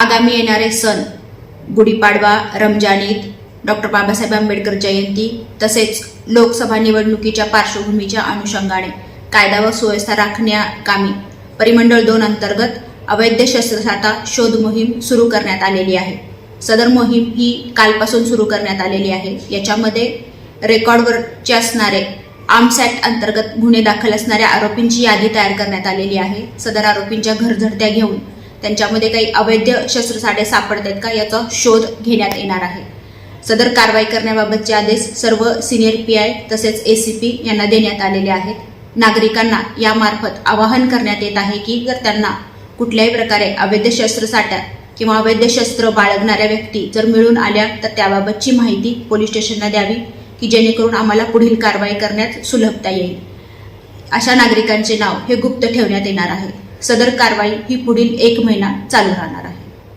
आगामी येणारे सण गुढीपाडवा रमजान ईद डॉक्टर बाबासाहेब आंबेडकर जयंती तसेच लोकसभा निवडणुकीच्या पार्श्वभूमीच्या अनुषंगाने कायदा व सुव्यवस्था राखण्याकामी परिमंडळ दोन अंतर्गत अवैध शस्त्रसाठा शोध मोहीम सुरू करण्यात आलेली आहे. सदर मोहीम ही कालपासून सुरू करण्यात आलेली आहे. याच्यामध्ये रेकॉर्डवरचे असणारे आर्म्स ॲक्ट अंतर्गत गुन्हे दाखल असणाऱ्या आरोपींची यादी तयार करण्यात आलेली आहे. सदर आरोपींच्या घरझडत्या घेऊन त्यांच्यामध्ये काही अवैध शस्त्रसाठे सापडत आहेत का याचा शोध घेण्यात येणार आहे. सदर कारवाई करण्याबाबतचे आदेश सर्व सिनियर पी आय तसेच ए सी पी यांना देण्यात आलेले आहेत. नागरिकांना यामार्फत आवाहन करण्यात येत आहे की जर त्यांना कुठल्याही प्रकारे अवैध शस्त्रसाठ्या किंवा अवैध शस्त्र बाळगणाऱ्या व्यक्ती जर मिळून आल्या तर त्याबाबतची माहिती पोलीस स्टेशनला द्यावी की जेणेकरून आम्हाला पुढील कारवाई करण्यात सुलभता येईल. अशा नागरिकांचे नाव हे गुप्त ठेवण्यात येणार आहे. सदर कारवाई ही पुढील एक महिना चालू राहणार आहे.